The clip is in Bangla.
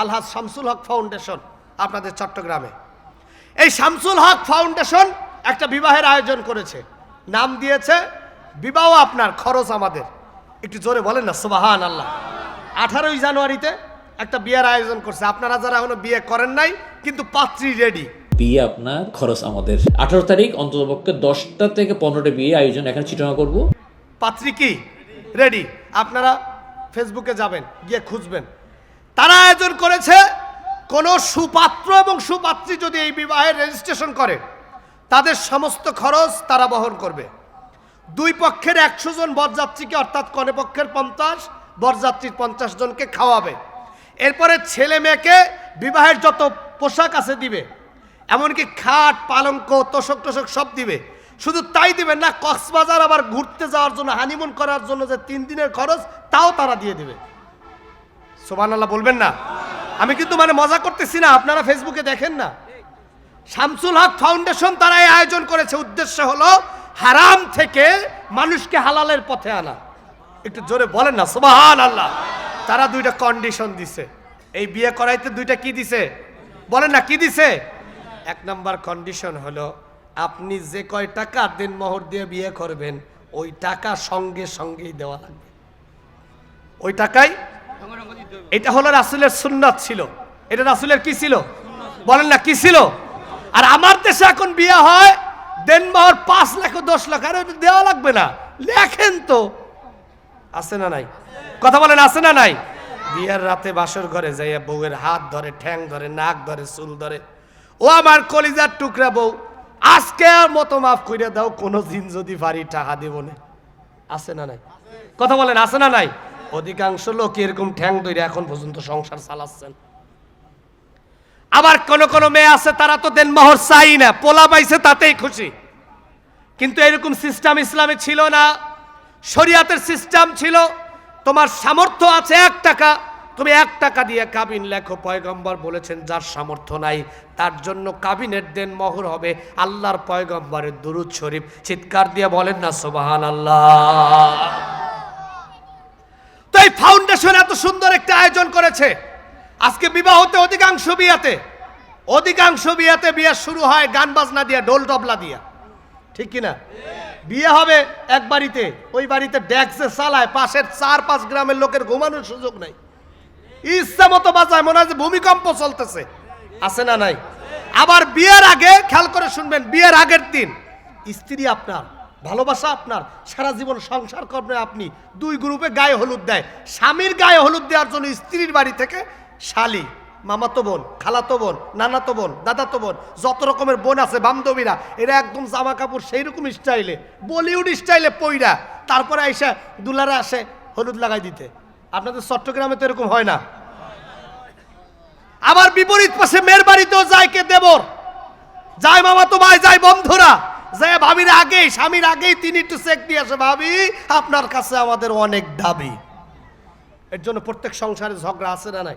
আলহাজ শামসুল হক ফাউন্ডেশন আপনাদের চট্টগ্রামে। এই শামসুল হক ফাউন্ডেশন একটা বিবাহের আয়োজন করেছে। নাম দিয়েছে বিবাহ আপনার খরচ আমাদের। একটু জোরে বলেন না সুবাহান আল্লাহ আঠারোই জানুয়ারিতে একটা বিয়ের আয়োজন করছে। আপনারা যারা এখনও বিয়ে করেন নাই কিন্তু পাত্রী রেডি। বিয়ে আপনার খরচ আমাদের। আঠারো তারিখ অন্ততপক্ষে দশটা থেকে পনেরোটা বিয়ে আয়োজন এখানে চিটনা করব। পাত্রী কি? রেডি। আপনারা ফেসবুকে যাবেন গিয়ে খুঁজবেন। তারা আয়োজন করেছে, কোন সুপাত্র এবং সুপাত্রী যদি এই বিবাহের রেজিস্ট্রেশন করে, তাদের সমস্ত খরচ তারা বহন করবে। দুই পক্ষের একশো জন বরযাত্রীকে, অর্থাৎ কনে পক্ষের পঞ্চাশ, বরযাত্রীর পঞ্চাশ জনকে খাওয়াবে। এরপরে ছেলে মেয়েকে বিবাহের যত পোশাক আছে দিবে, এমনকি খাট, পালঙ্ক, তোষক টোষক সব দিবে। শুধু তাই দিবে না, কক্সবাজার আবার ঘুরতে যাওয়ার জন্য হানিমুন করার জন্য যে তিন দিনের খরচ, তাও তারা দিয়ে দিবে। সোবান আল্লাহ বলবেন না। আমি কিন্তু মানে মজা করতেছি না, আপনারা ফেসবুকে দেখেন না। শামসুল হক ফাউন্ডেশন তারা এই আয়োজন করেছে, উদ্দেশ্য হলো হারাম থেকে মানুষকে হালালের পথে আনা। একটু জোরে বলেন না সুবাহান আল্লাহ তারা দুইটা কন্ডিশন দিছে। এই বিয়ে করাইতে দুইটা কি দিছে? বলেন না, কি দিছে? এক নাম্বার কন্ডিশন হলো, আপনি যে কয় টাকা দিন মোহর দিয়ে বিয়ে করবেন, ওই টাকা সঙ্গে সঙ্গেই দেওয়া লাগবে। ওই টাকাই এটা হলো রাসুলের সুন্নাত ছিল। এটা রাসুলের কি ছিল? বলেন না, কি ছিল? আর আমার দেশে এখন বিয়ে হয় দেনমোহর পাঁচ লাখ দশ লাখ। আর দেওয়া লাগবে না। লেখেন তো। আছে না নাই? কথা বলেন, আছে না নাই? বিয়ের রাতে বাসর ঘরে যাইয়া বউয়ের হাত ধরে, ঠ্যাং ধরে, নাক ধরে, চুল ধরে। ও আমার কলিজার টুকরা বউ। আজকে আর মতো মাফ কইরা দাও, কোনো দিন যদি পারি টাকা দেব না। আছে না নাই? কথা বলেন, আছে না নাই? অধিকাংশ লোক এরকম ঠ্যাং ধরে এখন পর্যন্ত সংসার চালাচ্ছেন। আবার কোন কোন মেয়ে আছে, তারা তো দেন মোহর চাই না, পোলা পাইছে তাতেই খুশি। কিন্তু এরকম সিস্টেম ইসলামে ছিল না, শরিয়াতের সিস্টেম ছিল, তোমার সামর্থ্য আছে এক টাকা, তুমি এক টাকা দিয়ে কাবিন লেখো, পয়গম্বর বলেছেন, যার সামর্থ্য নাই, তার জন্য কাবিনের দেন মহর হবে, আল্লাহর পয়গম্বরের দুরুদ শরীফ। চিৎকার দিয়ে বলেন না সোবাহান আল্লাহ ফাউন্ডেশন এত সুন্দর একটা আয়োজন করেছে। আজকে বিবাহতে অধিকাংশ বিয়াতে অধিকাংশ বিয়াতে বিয়ে শুরু হয় গান বাজনা দিয়া ডোল তবলা দিয়া। ঠিক কিনা? বিয়ে হবে এক বাড়িতে, ওই বাড়িতে ড্যাক্সে চালায়, পাশের চার পাঁচ গ্রামের লোকের ঘুমানোর সুযোগ নাই। ইচ্ছা মতো বাজায়, মনে হয় ভূমিকম্প চলতেছে। আছে না নাই? আবার বিয়ের আগে, খেয়াল করে শুনবেন, বিয়ের আগের দিন, স্ত্রী আপনার ভালোবাসা আপনার, সারা জীবন সংসার করবেন আপনি দুই গ্রুপে গায়ে হলুদ দেয়। স্বামীর গায়ে হলুদ দেওয়ার জন্য স্ত্রীর বাড়ি থেকে শালি, মামাতো বোন, খালাতো বোন, নানাতো বোন, দাদাতো বোন, যত রকমের বোন আছে, বান্ধবীরা, এরা একদম জামা কাপড় সেই রকম স্টাইলে, বলিউড স্টাইলে পইরা, তারপরে আইসা দুলারা আসে হলুদ লাগাই দিতে। আপনাদের চট্টগ্রামে তো এরকম হয় না। আবার বিপরীত পাশে মেয়ের বাড়িতেও যায় কে দেবর? যায় মামা তো ভাই, যায় বন্ধুরা। যায় ভাবির আগেই স্বামীর আগেই তিনি একটু চেক দিয়ে আসে, ভাবি, আপনার কাছে আমাদের অনেক দাবি। এর জন্য প্রত্যেক সংসারে ঝগড়া আছে না নাই?